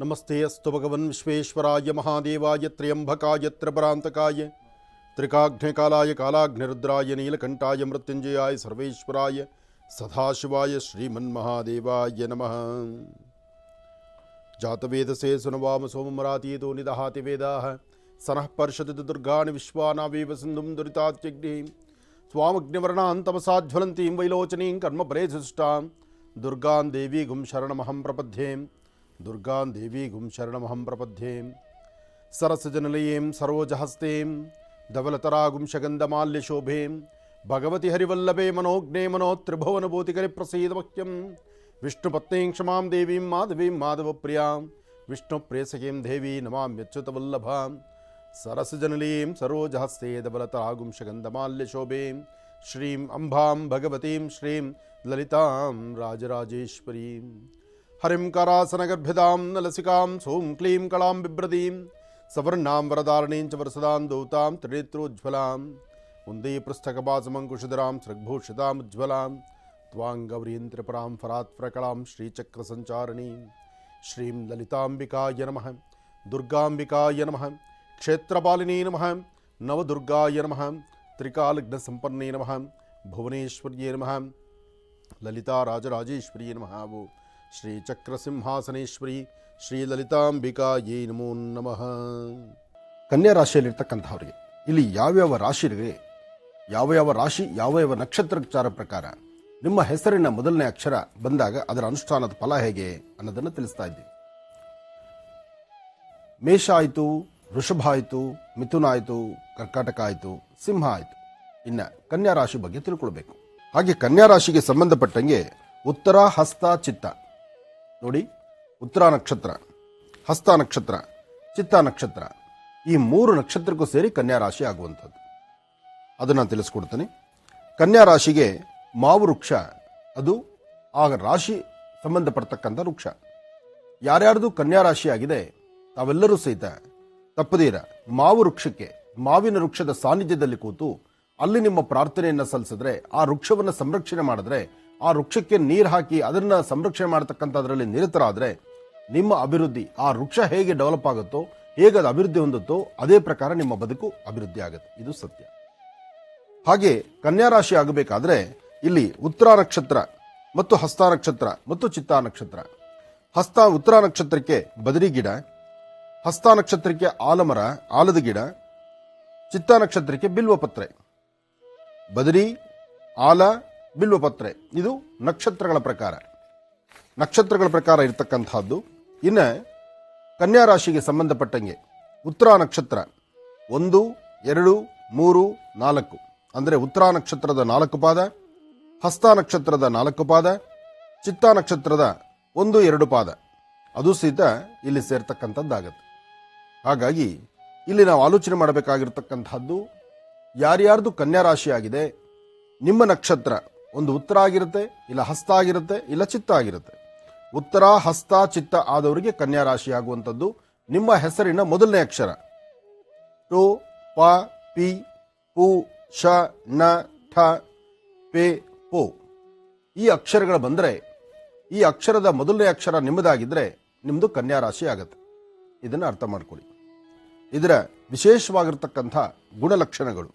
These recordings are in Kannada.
नमस्ते अस्तु भगवन् विश्वेश्वराय महादेवाय त्र्यंबकाय त्रिभ्रांतकाय त्रिकाघ्नकालाय कालाघ्निरुद्राय नीलकंठाय मृत्युंजयाय सर्वेश्वराय, सदाशिवाय श्रीमन्महादेवाय नमः। जातवेद से सुनवाम सोमरातीतो निदहाति वेदाः, सनः पर्षति दुर्गाणि विश्वानावेव सिन्धुं दुरितात्यग्निं स्वामग्निवर्णां तपसाज्ज्वलन्तीं वैलोचनीं कर्मपरे सुष्टां दुर्गां देवीगुं शरणमहं प्रपद्ये। दुर्गा देवी गुम शरण हम प्रपद्ये सरसजनलयीं सरोजहस्तीं धवलतरागुं शगन्धमाल्यशोभें भगवती हरिवल्लभे विष्णुपत्नी क्षमा देवी माधवी देवीं प्रिया विष्णु प्रेसकी देवी नमाम्यच्युतवल्लभां सरसजनलीं सरोजहस्ते धवलतरागुं शगन्धमाल्यशोभें श्रीं अंबा भगवती श्रीं ललिता राजराजेश्वरी हरिं करासनगर्भिदां नलसिकां सों क्लीं कलां बिभ्रदीं सवर्णां वरदारणीं च वरसदां दूतां त्रिनेत्रोज्ज्वलां उन्दीपृष्ठकपासमङ्कुशधरां सृग्भूषितामुज्ज्वलां त्वां गौरीं त्रिपुरां फरात्प्रकलां श्रीचक्रसञ्चारिणीं, श्रीं ललिताम्बिकाय नमः, दुर्गाम्बिकाय नमः, क्षेत्रपालिनी नमः, नवदुर्गाय नमः त्रिकालघ्नसम्पन्ने नमः, भुवनेश्वर्ये नमः, ललिताराजराजेश्वर्ये नमः। वो ಶ್ರೀ ಚಕ್ರಸಿಂಹಾಸನೇಶ್ವರಿ ಶ್ರೀ ಲಲಿತಾಂಬಿಕಾಯೇ ನಮೋ ನಮಃ. ಕನ್ಯಾ ರಾಶಿಯಲ್ಲಿರ್ತಕ್ಕಂಥವ್ರಿಗೆ, ಇಲ್ಲಿ ಯಾವ್ಯಾವ ರಾಶಿಗೆ ಯಾವ ಯಾವ ರಾಶಿ ಯಾವ ಯಾವ ನಕ್ಷತ್ರಚಾರ ಪ್ರಕಾರ ನಿಮ್ಮ ಹೆಸರಿನ ಮೊದಲನೇ ಅಕ್ಷರ ಬಂದಾಗ ಅದರ ಅನುಷ್ಠಾನದ ಫಲ ಹೇಗೆ ಅನ್ನೋದನ್ನು ತಿಳಿಸ್ತಾ ಇದ್ದೀವಿ. ಮೇಷ ಆಯಿತು, ವೃಷಭ ಆಯಿತು, ಮಿಥುನ ಆಯಿತು, ಕರ್ಕಾಟಕ ಆಯಿತು, ಸಿಂಹ ಆಯಿತು. ಇನ್ನು ಕನ್ಯಾ ರಾಶಿ ಬಗ್ಗೆ ತಿಳ್ಕೊಳ್ಬೇಕು. ಹಾಗೆ ಕನ್ಯಾ ರಾಶಿಗೆ ಸಂಬಂಧಪಟ್ಟಂಗೆ ಉತ್ತರ, ಹಸ್ತ, ಚಿತ್ತ. ನೋಡಿ, ಉತ್ತರ ನಕ್ಷತ್ರ, ಹಸ್ತ ನಕ್ಷತ್ರ, ಚಿತ್ತ ನಕ್ಷತ್ರ, ಈ ಮೂರು ನಕ್ಷತ್ರಕ್ಕೂ ಸೇರಿ ಕನ್ಯಾ ರಾಶಿ ಆಗುವಂಥದ್ದು. ಅದನ್ನು ನಾನು ತಿಳಿಸ್ಕೊಡ್ತೀನಿ. ಕನ್ಯಾ ರಾಶಿಗೆ ಮಾವು ವೃಕ್ಷ, ಅದು ಆ ರಾಶಿ ಸಂಬಂಧಪಡ್ತಕ್ಕಂಥ ವೃಕ್ಷ. ಯಾರ್ಯಾರ್ದು ಕನ್ಯಾ ರಾಶಿ ಆಗಿದೆ, ತಾವೆಲ್ಲರೂ ಸಹಿತ ತಪ್ಪದೀರ ಮಾವು ವೃಕ್ಷಕ್ಕೆ, ಮಾವಿನ ವೃಕ್ಷದ ಸಾನ್ನಿಧ್ಯದಲ್ಲಿ ಕೂತು ಅಲ್ಲಿ ನಿಮ್ಮ ಪ್ರಾರ್ಥನೆಯನ್ನು ಸಲ್ಲಿಸಿದ್ರೆ, ಆ ವೃಕ್ಷವನ್ನು ಸಂರಕ್ಷಣೆ ಮಾಡಿದ್ರೆ ಆ ವೃಕ್ಷಕ್ಕೆ ನೀರು ಹಾಕಿ ಅದನ್ನ ಸಂರಕ್ಷಣೆ ಮಾಡತಕ್ಕಂಥದ್ರಲ್ಲಿ ನಿರತರಾದರೆ ನಿಮ್ಮ ಅಭಿವೃದ್ಧಿ, ಆ ವೃಕ್ಷ ಹೇಗೆ ಡೆವಲಪ್ ಆಗುತ್ತೋ, ಹೇಗೆ ಅದು ಅಭಿವೃದ್ಧಿ ಹೊಂದುತ್ತೋ, ಅದೇ ಪ್ರಕಾರ ನಿಮ್ಮ ಬದುಕು ಅಭಿವೃದ್ಧಿ ಆಗುತ್ತೆ. ಇದು ಸತ್ಯ. ಹಾಗೆ ಕನ್ಯಾ ರಾಶಿ ಆಗಬೇಕಾದ್ರೆ ಇಲ್ಲಿ ಉತ್ತರ ನಕ್ಷತ್ರ ಮತ್ತು ಹಸ್ತ ನಕ್ಷತ್ರ ಮತ್ತು ಚಿತ್ತಾ ನಕ್ಷತ್ರ. ಹಸ್ತ ಉತ್ತರ ನಕ್ಷತ್ರಕ್ಕೆ ಬದರಿ ಗಿಡ, ಹಸ್ತ ನಕ್ಷತ್ರಕ್ಕೆ ಆಲಮರ, ಆಲದ ಗಿಡ, ಚಿತ್ತಾ ನಕ್ಷತ್ರಕ್ಕೆ ಬಿಲ್ವಪತ್ರೆ. ಬದರಿ, ಆಲ ಬಿಲ್ವಪತ್ರೆ ಇದು ನಕ್ಷತ್ರಗಳ ಪ್ರಕಾರ. ನಕ್ಷತ್ರಗಳ ಪ್ರಕಾರ ಇರತಕ್ಕಂಥದ್ದು ಇನ್ನು ಕನ್ಯಾ ರಾಶಿಗೆ ಸಂಬಂಧಪಟ್ಟಂಗೆ ಉತ್ತರ ನಕ್ಷತ್ರ ಒಂದು, ಎರಡು, ಮೂರು, ನಾಲ್ಕು. ಅಂದರೆ ಉತ್ತರ ನಕ್ಷತ್ರದ ನಾಲ್ಕು ಪಾದ, ಹಸ್ತ ನಕ್ಷತ್ರದ ನಾಲ್ಕು ಪಾದ, ಚಿತ್ತ ನಕ್ಷತ್ರದ ಒಂದು, ಎರಡು ಪಾದ. ಅದು ಸಹಿತ ಇಲ್ಲಿ ಸೇರ್ತಕ್ಕಂಥದ್ದಾಗತ್ತೆ ಹಾಗಾಗಿ ಇಲ್ಲಿ ನಾವು ಆಲೋಚನೆ ಮಾಡಬೇಕಾಗಿರ್ತಕ್ಕಂಥದ್ದು ಯಾರ್ಯಾರ್ದು ಕನ್ಯಾ ರಾಶಿ ಆಗಿದೆ ನಿಮ್ಮ ನಕ್ಷತ್ರ ಒಂದು ಉತ್ತರ ಆಗಿರುತ್ತೆ, ಇಲ್ಲ ಹಸ್ತ ಆಗಿರುತ್ತೆ, ಇಲ್ಲ ಚಿತ್ತ ಆಗಿರುತ್ತೆ. ಉತ್ತರ, ಹಸ್ತ, ಚಿತ್ತ ಆದವರಿಗೆ ಕನ್ಯಾ ರಾಶಿ ಆಗುವಂಥದ್ದು. ನಿಮ್ಮ ಹೆಸರಿನ ಮೊದಲನೇ ಅಕ್ಷರ. ಟು, ಪ, ಪಿ, ಪು ಶ ನ, ಠ, ಪೆ, ಪೋ. ಈ ಅಕ್ಷರಗಳು ಬಂದರೆ, ಈ ಅಕ್ಷರದ ಮೊದಲನೇ ಅಕ್ಷರ ನಿಮ್ಮದಾಗಿದ್ದರೆ ನಿಮ್ಮದು ಕನ್ಯಾ ರಾಶಿ ಆಗುತ್ತೆ. ಇದನ್ನು ಅರ್ಥ ಮಾಡ್ಕೊಳ್ಳಿ. ಇದರ ವಿಶೇಷವಾಗಿರ್ತಕ್ಕಂಥ ಗುಣಲಕ್ಷಣಗಳು.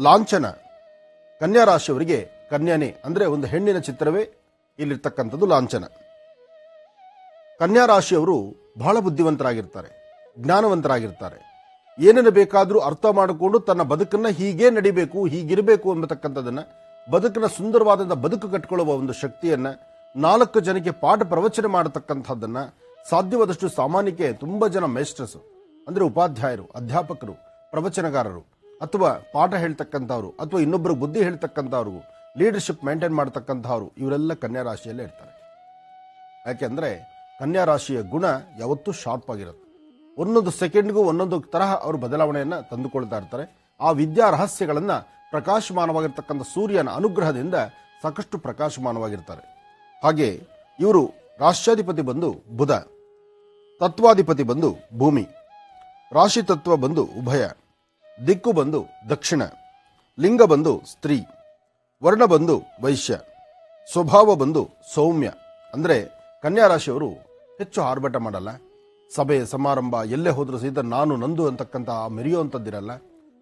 ಲಾಂಛನ. ಕನ್ಯಾ ರಾಶಿಯವರಿಗೆ ಕನ್ಯಾನೆ ಅಂದರೆ ಒಂದು ಹೆಣ್ಣಿನ ಚಿತ್ರವೇ ಇಲ್ಲಿರ್ತಕ್ಕಂಥದ್ದು ಲಾಂಛನ. ಕನ್ಯಾ ರಾಶಿಯವರು ಬಹಳ ಬುದ್ಧಿವಂತರಾಗಿರ್ತಾರೆ, ಜ್ಞಾನವಂತರಾಗಿರ್ತಾರೆ. ಏನೇನು ಬೇಕಾದರೂ ಅರ್ಥ ಮಾಡಿಕೊಂಡು ತನ್ನ ಬದುಕನ್ನ ಹೀಗೆ ನಡಿಬೇಕು, ಹೀಗಿರಬೇಕು ಎಂಬತಕ್ಕಂಥದ್ದನ್ನ ಬದುಕಿನ ಸುಂದರವಾದಂಥ ಬದುಕು ಕಟ್ಕೊಳ್ಳುವ ಒಂದು ಶಕ್ತಿಯನ್ನ ನಾಲ್ಕು ಜನಕ್ಕೆ ಪಾಠ ಪ್ರವಚನ ಮಾಡತಕ್ಕಂಥದ್ದನ್ನ ಸಾಧ್ಯವಾದಷ್ಟು ಸಾಮಾನ್ಯಕ್ಕೆ ತುಂಬಾ ಜನ ಮೇಸ್ಟರ್ಸ್ ಅಂದ್ರೆ ಉಪಾಧ್ಯಾಯರು, ಅಧ್ಯಾಪಕರು, ಪ್ರವಚನಗಾರರು, ಅಥವಾ ಪಾಠ ಹೇಳ್ತಕ್ಕಂಥವ್ರು, ಅಥವಾ ಇನ್ನೊಬ್ಬರು ಬುದ್ಧಿ ಹೇಳ್ತಕ್ಕಂಥವ್ರು ಲೀಡರ್ಶಿಪ್ ಮೇಂಟೈನ್ ಮಾಡ್ತಕ್ಕಂಥವ್ರು, ಇವರೆಲ್ಲ ಕನ್ಯಾ ರಾಶಿಯಲ್ಲೇ ಇರ್ತಾರೆ. ಯಾಕೆಂದರೆ ಕನ್ಯಾ ರಾಶಿಯ ಗುಣ ಯಾವತ್ತೂ ಶಾರ್ಪ್ ಆಗಿರುತ್ತೆ. ಒಂದೊಂದು ಸೆಕೆಂಡ್ಗೂ ಒಂದೊಂದು ತರಹ ಅವರು ಬದಲಾವಣೆಯನ್ನು ತಂದುಕೊಳ್ತಾ ಇರ್ತಾರೆ. ಆ ವಿದ್ಯಾ ರಹಸ್ಯಗಳನ್ನು ಪ್ರಕಾಶಮಾನವಾಗಿರ್ತಕ್ಕಂಥ ಸೂರ್ಯನ ಅನುಗ್ರಹದಿಂದ ಸಾಕಷ್ಟು ಪ್ರಕಾಶಮಾನವಾಗಿರ್ತಾರೆ. ಹಾಗೆ ಇವರು ರಾಷ್ಟ್ರಾಧಿಪತಿ ಬಂದು ಬುಧ, ತತ್ವಾಧಿಪತಿ ಬಂದು ಭೂಮಿ, ರಾಶಿ ತತ್ವ ಬಂದು ಉಭಯ, ದಿಕ್ಕು ಬಂದು ದಕ್ಷಿಣ, ಲಿಂಗ ಬಂದು ಸ್ತ್ರೀ ವರ್ಣ ಬಂದು ವೈಶ್ಯ, ಸ್ವಭಾವ ಬಂದು ಸೌಮ್ಯ. ಅಂದರೆ ಕನ್ಯಾ ರಾಶಿಯವರು ಹೆಚ್ಚು ಆರ್ಭಟ ಮಾಡಲ್ಲ. ಸಭೆ, ಸಮಾರಂಭ, ಎಲ್ಲೇ ಹೋದರೂ ಸಹಿತ ನಾನು ನಂದು ಅಂತಕ್ಕಂಥ ಮೆರೆಯುವಂಥದ್ದಿರಲ್ಲ.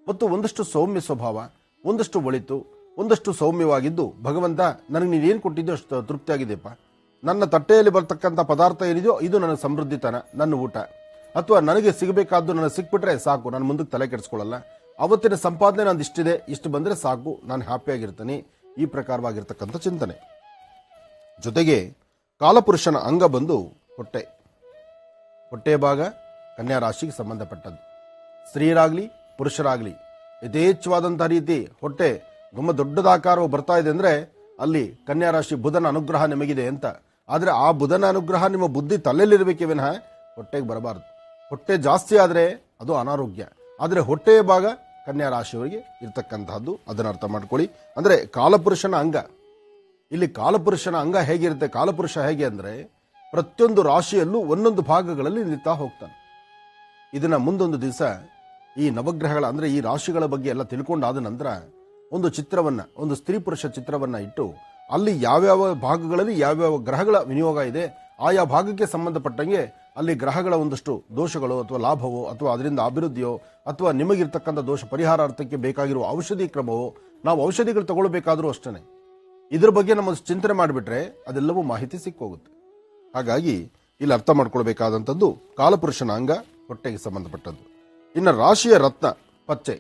ಮತ್ತು ಒಂದಷ್ಟು ಸೌಮ್ಯ ಸ್ವಭಾವ, ಒಂದಷ್ಟು ಒಳಿತು, ಒಂದಷ್ಟು ಸೌಮ್ಯವಾಗಿದ್ದು ಭಗವಂತ ನನಗೆ ನೀನೇನು ಕೊಟ್ಟಿದ್ದು ಅಷ್ಟು ತೃಪ್ತಿಯಾಗಿದೆಯಪ್ಪ. ನನ್ನ ತಟ್ಟೆಯಲ್ಲಿ ಬರ್ತಕ್ಕಂಥ ಪದಾರ್ಥ ಏನಿದೆಯೋ ಇದು ನನ್ನ ಸಮೃದ್ಧಿತನ, ನನ್ನ ಊಟ. ಅಥವಾ ನನಗೆ ಸಿಗಬೇಕಾದ್ದು ನನಗೆ ಸಿಕ್ಬಿಟ್ರೆ ಸಾಕು, ನಾನು ಮುಂದಕ್ಕೆ ತಲೆ ಕೆಡಿಸ್ಕೊಳ್ಳಲ್ಲ. ಅವತ್ತಿನ ಸಂಪಾದನೆ ನಂದು ಇಷ್ಟಿದೆ. ಇಷ್ಟು ಬಂದರೆ ಸಾಕು. ನಾನು ಹ್ಯಾಪಿಯಾಗಿರ್ತೀನಿ ಈ ಪ್ರಕಾರವಾಗಿರ್ತಕ್ಕಂಥ ಚಿಂತನೆ. ಜೊತೆಗೆ ಕಾಲಪುರುಷನ ಅಂಗ ಬಂದು ಹೊಟ್ಟೆ. ಹೊಟ್ಟೆ ಭಾಗ ಕನ್ಯಾ ರಾಶಿಗೆ ಸಂಬಂಧಪಟ್ಟದ್ದು. ಸ್ತ್ರೀಯರಾಗಲಿ ಪುರುಷರಾಗಲಿ, ಯಥೇಚ್ಛವಾದಂಥ ರೀತಿ ಹೊಟ್ಟೆ ತುಂಬ ದೊಡ್ಡದಾಕಾರವು ಬರ್ತಾ ಇದೆ ಅಂದರೆ ಅಲ್ಲಿ ಕನ್ಯಾ ರಾಶಿ ಬುಧನ ಅನುಗ್ರಹ ನಿಮಗಿದೆ ಅಂತ. ಆದರೆ ಆ ಬುಧನ ಅನುಗ್ರಹ ನಿಮ್ಮ ಬುದ್ಧಿ ತಲೆಯಲ್ಲಿರಬೇಕೆ ವಿನಃ ಹೊಟ್ಟೆಗೆ ಬರಬಾರದು. ಹೊಟ್ಟೆ ಜಾಸ್ತಿ ಆದರೆ ಅದು ಅನಾರೋಗ್ಯ. ಆದರೆ ಹೊಟ್ಟೆಯ ಭಾಗ ಕನ್ಯಾ ರಾಶಿಯವರಿಗೆ ಇರ್ತಕ್ಕಂತಹದ್ದು. ಅದನ್ನು ಅರ್ಥ ಮಾಡ್ಕೊಳ್ಳಿ. ಅಂದರೆ ಕಾಲಪುರುಷನ ಅಂಗ. ಇಲ್ಲಿ ಕಾಲಪುರುಷನ ಅಂಗ ಹೇಗಿರುತ್ತೆ? ಕಾಲಪುರುಷ ಹೇಗೆ ಅಂದರೆ ಪ್ರತಿಯೊಂದು ರಾಶಿಯಲ್ಲೂ ಒಂದೊಂದು ಭಾಗಗಳಲ್ಲಿ ನಿಲ್ತಾ ಹೋಗ್ತಾನೆ. ಇದನ್ನ ಮುಂದೊಂದು ದಿವಸ ಈ ನವಗ್ರಹಗಳ ಅಂದರೆ ಈ ರಾಶಿಗಳ ಬಗ್ಗೆ ಎಲ್ಲ ತಿಳ್ಕೊಂಡಾದ ನಂತರ ಒಂದು ಚಿತ್ರವನ್ನ, ಒಂದು ಸ್ತ್ರೀ ಪುರುಷ ಚಿತ್ರವನ್ನ ಇಟ್ಟು ಅಲ್ಲಿ ಯಾವ್ಯಾವ ಭಾಗಗಳಲ್ಲಿ ಯಾವ್ಯಾವ ಗ್ರಹಗಳ ವಿನಿಯೋಗ ಇದೆ, ಆಯಾ ಭಾಗಕ್ಕೆ ಸಂಬಂಧಪಟ್ಟಂಗೆ ಅಲ್ಲಿ ಗ್ರಹಗಳ ಒಂದಷ್ಟು ದೋಷಗಳು ಅಥವಾ ಲಾಭವೋ ಅಥವಾ ಅದರಿಂದ ಅಭಿವೃದ್ಧಿಯೋ ಅಥವಾ ನಿಮಗಿರ್ತಕ್ಕಂಥ ದೋಷ ಪರಿಹಾರಾರ್ಥಕ್ಕೆ ಬೇಕಾಗಿರುವ ಔಷಧಿ ಕ್ರಮವೋ ನಾವು ಔಷಧಿಗಳು ತಗೊಳ್ಬೇಕಾದರೂ ಅಷ್ಟೇ ಇದ್ರ ಬಗ್ಗೆ ನಮ್ಮ ಚಿಂತನೆ ಮಾಡಿಬಿಟ್ರೆ ಅದೆಲ್ಲವೂ ಮಾಹಿತಿ ಸಿಕ್ಕೋಗುತ್ತೆ. ಹಾಗಾಗಿ ಇಲ್ಲಿ ಅರ್ಥ ಮಾಡ್ಕೊಳ್ಬೇಕಾದಂಥದ್ದು ಕಾಲಪುರುಷನ ಅಂಗ ಹೊಟ್ಟೆಗೆ ಸಂಬಂಧಪಟ್ಟದ್ದು. ಇನ್ನು ರಾಶಿಯ ರತ್ನ, ಪಚ್ಚೆ.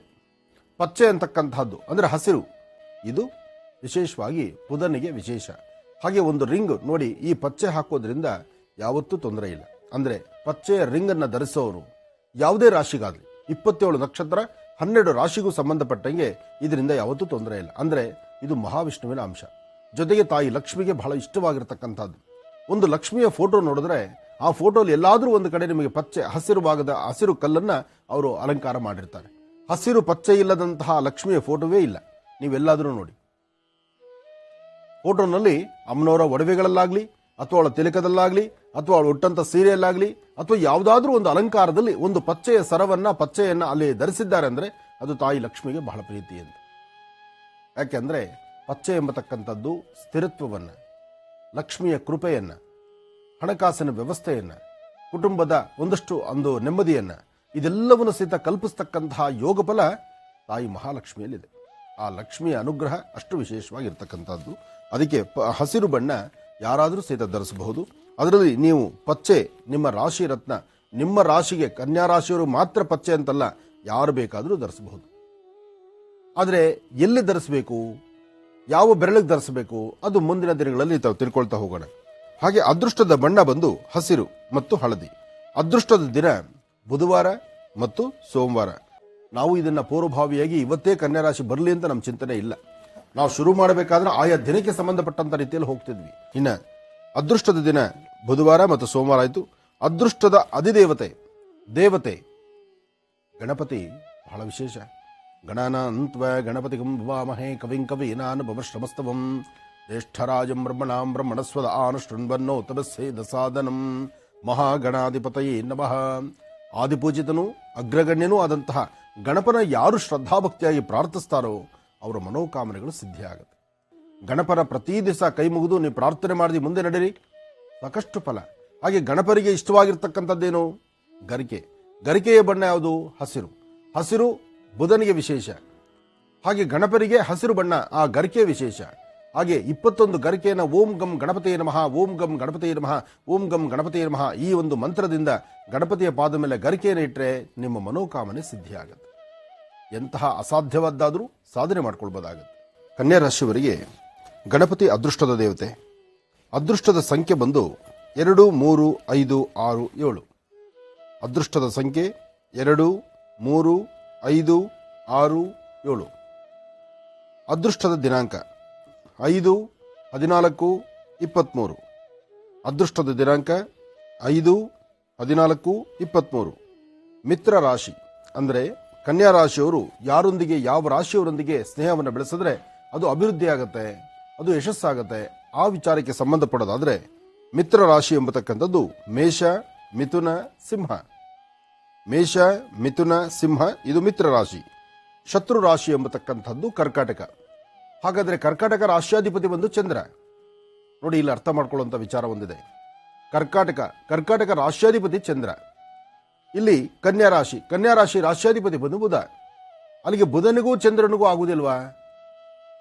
ಪಚ್ಚೆ ಅಂತಕ್ಕಂತಹದ್ದು ಅಂದರೆ ಹಸಿರು. ಇದು ವಿಶೇಷವಾಗಿ ಬುಧನಿಗೆ ವಿಶೇಷ. ಹಾಗೆ ಒಂದು ರಿಂಗ್ ನೋಡಿ ಈ ಪಚ್ಚೆ ಹಾಕೋದ್ರಿಂದ ಯಾವತ್ತೂ ತೊಂದರೆ ಇಲ್ಲ. ಅಂದರೆ ಪಚ್ಚೆಯ ರಿಂಗ್ ಅನ್ನ ಧರಿಸೋರು. ಯಾವುದೇ ರಾಶಿಗಾಗಲಿ, ಇಪ್ಪತ್ತೇಳು ನಕ್ಷತ್ರ ಹನ್ನೆರಡು ರಾಶಿಗೂ ಸಂಬಂಧಪಟ್ಟಂಗೆ ಇದರಿಂದ ಯಾವತ್ತೂ ತೊಂದರೆ ಇಲ್ಲ. ಅಂದರೆ ಇದು ಮಹಾವಿಷ್ಣುವಿನ ಅಂಶ. ಜೊತೆಗೆ ತಾಯಿ ಲಕ್ಷ್ಮಿಗೆ ಬಹಳ ಇಷ್ಟವಾಗಿರತಕ್ಕಂಥದ್ದು. ಒಂದು ಲಕ್ಷ್ಮಿಯ ಫೋಟೋ ನೋಡಿದ್ರೆ ಆ ಫೋಟೋಲಿ ಎಲ್ಲಾದರೂ ಒಂದು ಕಡೆ ನಿಮಗೆ ಪಚ್ಚೆ, ಹಸಿರು ಭಾಗದ ಹಸಿರು ಕಲ್ಲನ್ನ ಅವರು ಅಲಂಕಾರ ಮಾಡಿರ್ತಾರೆ. ಹಸಿರು ಪಚ್ಚೆ ಇಲ್ಲದಂತಹ ಲಕ್ಷ್ಮಿಯ ಫೋಟೋವೇ ಇಲ್ಲ. ನೀವೆಲ್ಲಾದರೂ ನೋಡಿ. ಫೋಟೋನಲ್ಲಿ ಅಮ್ಮನವರ ಒಡವೆಗಳಲ್ಲಾಗ್ಲಿ ಅಥವಾ ಅವಳ ತಿಲಕದಲ್ಲಾಗ್ಲಿ, ಅಥವಾ ಅವಳು ಉಟ್ಟಂತ ಸೀರೆಯಲ್ಲಾಗ್ಲಿ, ಅಥವಾ ಯಾವುದಾದ್ರೂ ಒಂದು ಅಲಂಕಾರದಲ್ಲಿ ಒಂದು ಪಚ್ಚೆಯ ಸರವನ್ನ, ಪಚ್ಚೆಯನ್ನ ಅಲ್ಲಿ ಧರಿಸಿದ್ದಾರೆ ಅಂದ್ರೆ ಅದು ತಾಯಿ ಲಕ್ಷ್ಮಿಗೆ ಬಹಳ ಪ್ರೀತಿ ಅಂತ ಯಾಕೆಂದ್ರೆ ಪಚ್ಚೆ ಎಂಬತಕ್ಕಂಥದ್ದು ಸ್ಥಿರತ್ವವನ್ನ, ಲಕ್ಷ್ಮಿಯ ಕೃಪೆಯನ್ನ, ಹಣಕಾಸಿನ ವ್ಯವಸ್ಥೆಯನ್ನ, ಕುಟುಂಬದ ಒಂದಷ್ಟು ಒಂದು ನೆಮ್ಮದಿಯನ್ನ, ಇದೆಲ್ಲವನ್ನು ಸಹಿತ ಕಲ್ಪಿಸ್ತಕ್ಕಂತಹ ಯೋಗಫಲ ತಾಯಿ ಮಹಾಲಕ್ಷ್ಮಿಯಲ್ಲಿದೆ. ಆ ಲಕ್ಷ್ಮಿಯ ಅನುಗ್ರಹ ಅಷ್ಟು ವಿಶೇಷವಾಗಿರ್ತಕ್ಕಂಥದ್ದು. ಅದಕ್ಕೆ ಹಸಿರು ಬಣ್ಣ ಯಾರಾದರೂ ಸಹಿತ ಧರಿಸಬಹುದು. ಅದರಲ್ಲಿ ನೀವು ಪಚ್ಚೆ, ನಿಮ್ಮ ರಾಶಿ ರತ್ನ, ನಿಮ್ಮ ರಾಶಿಗೆ ಕನ್ಯಾ ರಾಶಿಯವರು ಮಾತ್ರ ಪಚ್ಚೆ ಅಂತಲ್ಲ, ಯಾರು ಬೇಕಾದರೂ ಧರಿಸಬಹುದು. ಆದರೆ ಎಲ್ಲಿ ಧರಿಸಬೇಕು? ಯಾವ ಬೆರಳಿಗೆ ಧರಿಸಬೇಕು? ಅದು ಮುಂದಿನ ದಿನಗಳಲ್ಲಿ ತಾವು ತಿಳ್ಕೊಳ್ತಾ ಹೋಗೋಣ. ಹಾಗೆ ಅದೃಷ್ಟದ ಬಣ್ಣ ಬಂದು ಹಸಿರು ಮತ್ತು ಹಳದಿ. ಅದೃಷ್ಟದ ದಿನ ಬುಧವಾರ ಮತ್ತು ಸೋಮವಾರ. ನಾವು ಇದನ್ನು ಪೂರ್ವಭಾವಿಯಾಗಿ ಇವತ್ತೇ ಕನ್ಯಾ ರಾಶಿ ಬರಲಿ ಅಂತ ನಮ್ಮ ಚಿಂತನೆ ಇಲ್ಲ. ನಾವು ಶುರು ಮಾಡಬೇಕಾದ್ರೆ ಆಯಾ ದಿನಕ್ಕೆ ಸಂಬಂಧಪಟ್ಟಂತ ರೀತಿಯಲ್ಲಿ ಹೋಗ್ತಿದ್ವಿ. ಇನ್ನ ಅದೃಷ್ಟದ ದಿನ ಬುಧವಾರ ಮತ್ತು ಸೋಮವಾರ ಆಯಿತು. ಅದೃಷ್ಟದ ಅಧಿದೇವತೆ, ದೇವತೆ, ಗಣಪತಿ ಬಹಳ ವಿಶೇಷ. ಗಣಾನಾಂತ್ವ ಗಣಪತಿ ಗುಂಭವಾಮಹೇ ಕವಿಂ ಕವೀನಾನ್ ಭವಶ್ರಮಸ್ತವಂ ಜ್ಯೇಷ್ಠರಾಜಂ ಬ್ರಹ್ಮಣಾಂ ಬ್ರಹ್ಮಣಸ್ವದ ಆನುಷ್ಠನ್ವನ್ನೋತಮಸ್ಸೇದ ಸಾಧನಂ. ಮಹಾಗಣಾಧಿಪತಯೇ ನಮಃ. ಆದಿಪೂಜಿತನು ಅಗ್ರಗಣ್ಯನೂ ಆದಂತಹ ಗಣಪನ ಯಾರು ಶ್ರದ್ಧಾಭಕ್ತಿಯಾಗಿ ಪ್ರಾರ್ಥಿಸ್ತಾರೋ ಅವರ ಮನೋಕಾಮನೆಗಳು ಸಿದ್ಧಿಯಾಗುತ್ತೆ. ಗಣಪರ ಪ್ರತಿ ದಿವಸ ಕೈ ಮುಗಿದು ನೀವು ಪ್ರಾರ್ಥನೆ ಮಾಡಿ ಮುಂದೆ ನಡೀರಿ. ಸಾಕಷ್ಟು ಫಲ. ಹಾಗೆ ಗಣಪರಿಗೆ ಇಷ್ಟವಾಗಿರ್ತಕ್ಕಂಥದ್ದೇನು? ಗರಿಕೆ. ಗರಿಕೆಯ ಬಣ್ಣ ಯಾವುದು? ಹಸಿರು. ಹಸಿರು ಬುಧನಿಗೆ ವಿಶೇಷ. ಹಾಗೆ ಗಣಪರಿಗೆ ಹಸಿರು ಬಣ್ಣ, ಆ ಗರಿಕೆ ವಿಶೇಷ. ಹಾಗೆ ಇಪ್ಪತ್ತೊಂದು ಗರಿಕೆಯನ್ನು ಓಂ ಗಂ ಗಣಪತಿಯ ನಮಃ, ಓಂ ಗಂ ಗಣಪತಿಯ ನಮಃ, ಓಂ ಗಂ ಗಣಪತಿಯ ನಮಃ ಈ ಒಂದು ಮಂತ್ರದಿಂದ ಗಣಪತಿಯ ಪಾದ ಮೇಲೆ ಗರಿಕೆಯನ್ನು ಇಟ್ಟರೆ ನಿಮ್ಮ ಮನೋಕಾಮನೆ ಸಿದ್ಧಿಯಾಗುತ್ತೆ. ಎಂತಹ ಅಸಾಧ್ಯವಾದ್ದಾದರೂ ಸಾಧನೆ ಮಾಡ್ಕೊಳ್ಬೋದಾಗುತ್ತೆ. ಕನ್ಯಾ ರಾಶಿಯವರಿಗೆ ಗಣಪತಿ ಅದೃಷ್ಟದ ದೇವತೆ. ಅದೃಷ್ಟದ ಸಂಖ್ಯೆ ಬಂದು ಎರಡು, ಮೂರು, ಐದು, ಆರು, ಏಳು. ಅದೃಷ್ಟದ ಸಂಖ್ಯೆ ಎರಡು, ಮೂರು, ಐದು, ಆರು, ಏಳು. ಅದೃಷ್ಟದ ದಿನಾಂಕ ಐದು, ಹದಿನಾಲ್ಕು ಇಪ್ಪತ್ತ್ಮೂರು ಅದೃಷ್ಟದ ದಿನಾಂಕ ಐದು, ಹದಿನಾಲ್ಕು ಇಪ್ಪತ್ತ್ಮೂರು ಮಿತ್ರ ರಾಶಿ ಅಂದರೆ ಕನ್ಯಾ ರಾಶಿಯವರು ಯಾರೊಂದಿಗೆ, ಯಾವ ರಾಶಿಯವರೊಂದಿಗೆ ಸ್ನೇಹವನ್ನು ಬೆಳೆಸಿದ್ರೆ ಅದು ಅಭಿವೃದ್ಧಿ ಆಗುತ್ತೆ, ಅದು ಯಶಸ್ಸಾಗುತ್ತೆ, ಆ ವಿಚಾರಕ್ಕೆ ಸಂಬಂಧಪಡೋದಾದ್ರೆ ಮಿತ್ರ ರಾಶಿ ಎಂಬತಕ್ಕಂಥದ್ದು ಮೇಷ, ಮಿಥುನ, ಸಿಂಹ. ಮೇಷ, ಮಿಥುನ, ಸಿಂಹ, ಇದು ಮಿತ್ರ ರಾಶಿ. ಶತ್ರು ರಾಶಿ ಎಂಬತಕ್ಕಂಥದ್ದು ಕರ್ಕಾಟಕ. ಹಾಗಾದ್ರೆ ಕರ್ಕಾಟಕ ರಾಶ್ಯಾಧಿಪತಿ ಬಂದು ಚಂದ್ರ. ನೋಡಿ, ಇಲ್ಲಿ ಅರ್ಥ ಮಾಡ್ಕೊಳ್ಳುವಂಥ ವಿಚಾರ ಒಂದಿದೆ. ಕರ್ಕಾಟಕ ಕರ್ಕಾಟಕ ರಾಷ್ಟ್ರಾಧಿಪತಿ ಚಂದ್ರ. ಇಲ್ಲಿ ಕನ್ಯಾ ರಾಶಿ. ಕನ್ಯಾ ರಾಶಿ ರಾಷ್ಟ್ರಾಧಿಪತಿ ಬಂದು ಬುಧ. ಅಲ್ಲಿಗೆ ಬುಧನಿಗೂ ಚಂದ್ರನಿಗೂ ಆಗುವುದಿಲ್ವಾ?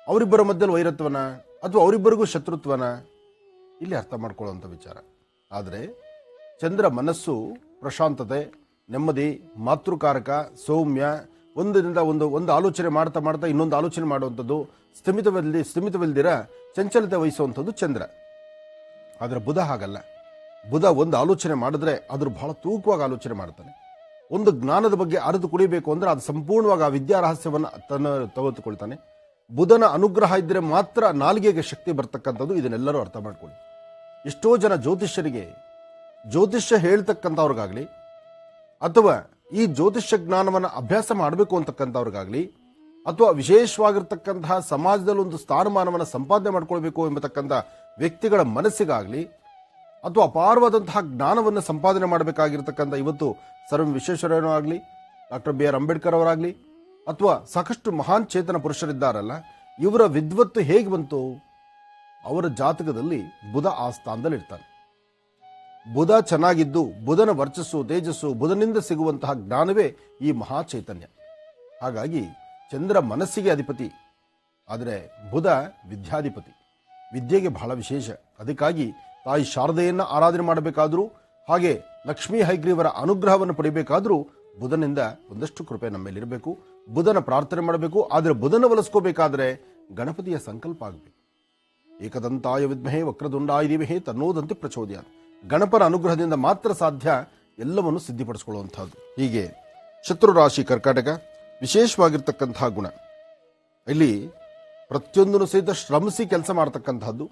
ಅವರಿಬ್ಬರ ಮಧ್ಯದಲ್ಲಿ ವೈರತ್ವನ ಅಥವಾ ಅವರಿಬ್ಬರಿಗೂ ಶತ್ರುತ್ವನ? ಇಲ್ಲಿ ಅರ್ಥ ಮಾಡ್ಕೊಳ್ಳುವಂಥ ವಿಚಾರ. ಆದರೆ ಚಂದ್ರ ಮನಸ್ಸು ಪ್ರಶಾಂತತೆ, ನೆಮ್ಮದಿ, ಮಾತೃಕಾರಕ, ಸೌಮ್ಯ, ಒಂದರಿಂದ ಒಂದು ಒಂದು ಆಲೋಚನೆ ಮಾಡ್ತಾ ಮಾಡ್ತಾ ಇನ್ನೊಂದು ಆಲೋಚನೆ ಮಾಡುವಂಥದ್ದು, ಸ್ಥಿಮಿತವಲ್ಲಿ, ಸ್ಥಿಮಿತವಿಲ್ದಿರ ಚಂಚಲತೆ ವಹಿಸುವಂಥದ್ದು ಚಂದ್ರ. ಆದರೆ ಬುಧ ಹಾಗಲ್ಲ. ಬುಧ ಒಂದು ಆಲೋಚನೆ ಮಾಡಿದ್ರೆ ಅದ್ರ ಬಹಳ ತೂಕವಾಗಿ ಆಲೋಚನೆ ಮಾಡ್ತಾನೆ. ಒಂದು ಜ್ಞಾನದ ಬಗ್ಗೆ ಅರಿದು ಕುಡಿಬೇಕು ಅಂದ್ರೆ ಅದು ಸಂಪೂರ್ಣವಾಗಿ ಆ ವಿದ್ಯಾ ರಹಸ್ಯವನ್ನು ತನ್ನ ತೆಗೆದುಕೊಳ್ತಾನೆ. ಬುಧನ ಅನುಗ್ರಹ ಇದ್ದರೆ ಮಾತ್ರ ನಾಲಿಗೆಗೆ ಶಕ್ತಿ ಬರ್ತಕ್ಕಂಥದ್ದು ಇದನ್ನೆಲ್ಲರೂ ಅರ್ಥ ಮಾಡ್ಕೊಳ್ಳಿ. ಎಷ್ಟೋ ಜನ ಜ್ಯೋತಿಷ್ಯರಿಗೆ, ಜ್ಯೋತಿಷ್ಯ ಹೇಳ್ತಕ್ಕಂಥವ್ರಿಗಾಗಲಿ, ಅಥವಾ ಈ ಜ್ಯೋತಿಷ್ಯ ಜ್ಞಾನವನ್ನು ಅಭ್ಯಾಸ ಮಾಡಬೇಕು ಅಂತಕ್ಕಂಥವ್ರಿಗಾಗಲಿ, ಅಥವಾ ವಿಶೇಷವಾಗಿರ್ತಕ್ಕಂತಹ ಸಮಾಜದಲ್ಲಿ ಒಂದು ಸ್ಥಾನಮಾನವನ್ನು ಸಂಪಾದನೆ ಮಾಡ್ಕೊಳ್ಬೇಕು ಎಂಬತಕ್ಕಂಥ ವ್ಯಕ್ತಿಗಳ ಮನಸ್ಸಿಗಾಗಲಿ ಅಥವಾ ಅಪಾರವಾದಂತಹ ಜ್ಞಾನವನ್ನು ಸಂಪಾದನೆ ಮಾಡಬೇಕಾಗಿರ್ತಕ್ಕಂಥ ಇವತ್ತು ಸರ್ ವಿಶ್ವೇಶ್ವರಯ್ಯನೂ ಆಗಲಿ, ಡಾಕ್ಟರ್ ಬಿ ಆರ್ ಅಂಬೇಡ್ಕರ್ ಅವರಾಗಲಿ, ಅಥವಾ ಸಾಕಷ್ಟು ಮಹಾನ್ ಚೇತನ ಪುರುಷರಿದ್ದಾರಲ್ಲ, ಇವರ ವಿದ್ವತ್ತು ಹೇಗೆ ಬಂತು? ಅವರ ಜಾತಕದಲ್ಲಿ ಬುಧ ಆ ಸ್ಥಾನದಲ್ಲಿ ಇರ್ತಾನೆ ಬುಧ ಚೆನ್ನಾಗಿದ್ದು, ಬುಧನ ವರ್ಚಸ್ಸು, ತೇಜಸ್ಸು, ಬುಧನಿಂದ ಸಿಗುವಂತಹ ಜ್ಞಾನವೇ ಈ ಮಹಾ ಚೈತನ್ಯ. ಹಾಗಾಗಿ ಚಂದ್ರ ಮನಸ್ಸಿಗೆ ಅಧಿಪತಿ, ಆದರೆ ಬುಧ ವಿದ್ಯಾಧಿಪತಿ. ವಿದ್ಯೆಗೆ ಬಹಳ ವಿಶೇಷ. ಅದಕ್ಕಾಗಿ ತಾಯಿ ಶಾರದೆಯನ್ನ ಆರಾಧನೆ ಮಾಡಬೇಕಾದರೂ, ಹಾಗೆ ಲಕ್ಷ್ಮೀ ಹೈಗ್ರೀವರ ಅನುಗ್ರಹವನ್ನು ಪಡಿಬೇಕಾದರೂ ಬುಧನಿಂದ ಒಂದಷ್ಟು ಕೃಪೆ ನಮ್ಮಲ್ಲಿರಬೇಕು ಬುಧನ ಪ್ರಾರ್ಥನೆ ಮಾಡಬೇಕು, ಆದರೆ ಬುಧನ ಒಲಿಸ್ಕೋಬೇಕಾದ್ರೆ ಗಣಪತಿಯ ಸಂಕಲ್ಪ ಆಗಬೇಕು. ಏಕದಂತಾಯ ವಿದ್ಮಹೇ ವಕ್ರದುಂಡಾಯ ದೇವಿಹೇ ತನ್ನೋದಂತೆ ಪ್ರಚೋದಯ. ಗಣಪನ ಅನುಗ್ರಹದಿಂದ ಮಾತ್ರ ಸಾಧ್ಯ ಎಲ್ಲವನ್ನು ಸಿದ್ಧಿಪಡಿಸಿಕೊಳ್ಳುವಂತಹದ್ದು ಹೀಗೆ ಶತ್ರು ರಾಶಿ ಕರ್ಕಾಟಕ ವಿಶೇಷವಾಗಿರ್ತಕ್ಕಂತಹ ಗುಣ. ಇಲ್ಲಿ ಪ್ರತಿಯೊಂದನ್ನು ಸಹಿತ ಶ್ರಮಿಸಿ ಕೆಲಸ ಮಾಡ್ತಕ್ಕಂಥದ್ದು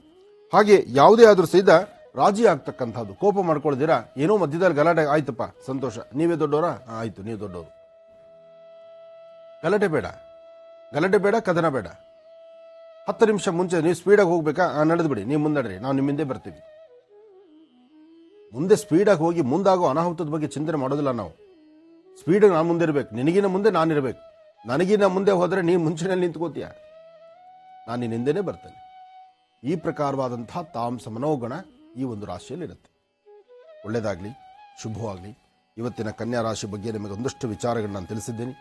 ಹಾಗೆ ಯಾವುದೇ ಆದರೂ ಸಹಿತ ರಾಜಿ ಆಗ್ತಕ್ಕಂಥದ್ದು. ಕೋಪ ಮಾಡ್ಕೊಳ್ದಿರಾ? ಏನೋ ಮಧ್ಯದಲ್ಲಿ ಗಲಾಟೆ ಆಯ್ತಪ್ಪ. ಸಂತೋಷ. ನೀವೇ ದೊಡ್ಡವರ? ಆಯ್ತು. ನೀವು ದೊಡ್ಡವರು. ಗಲಾಟೆ ಬೇಡ. ಗಲಾಟೆ ಬೇಡ, ಕದನ ಬೇಡ. ಹತ್ತು ನಿಮಿಷ ಮುಂಚೆ ನೀವು ಸ್ಪೀಡಾಗಿ ಹೋಗ್ಬೇಕಾ? ನಡೆದು ಬಿಡಿ. ನೀವು ಮುಂದಡ್ರಿ. ನಾವು ನಿಮ್ಮ ಹಿಂದೆ ಬರ್ತೀವಿ. ಮುಂದೆ ಸ್ಪೀಡಾಗಿ ಹೋಗಿ ಮುಂದಾಗೋ ಅನಾಹುತದ ಬಗ್ಗೆ ಚಿಂತನೆ ಮಾಡೋದಿಲ್ಲ ನಾವು. ಸ್ಪೀಡಾಗಿ ನಾನು ಮುಂದೆ ಇರಬೇಕು. ನಿನಗಿನ ಮುಂದೆ ನಾನಿರ್ಬೇಕು ನನಗಿನ ಮುಂದೆ ಹೋದರೆ ನೀನು ಮುಂಚಿನಲ್ಲಿ ನಿಂತ್ಕೋತೀಯ? ನಾನು ನಿನ್ನ ಬರ್ತೇನೆ. ಈ ಪ್ರಕಾರವಾದಂತಹ ತಾಮಸ ಮನೋಗಣ ಈ ಒಂದು ರಾಶಿಯಲ್ಲಿರುತ್ತೆ. ಒಳ್ಳೆಯದಾಗಲಿ, ಶುಭವಾಗಲಿ. ಇವತ್ತಿನ ಕನ್ಯಾ ರಾಶಿ ಬಗ್ಗೆ ನಿಮಗೆ ಒಂದಷ್ಟು ವಿಚಾರಗಳನ್ನ ನಾನು ತಿಳಿಸಿದ್ದೀನಿ.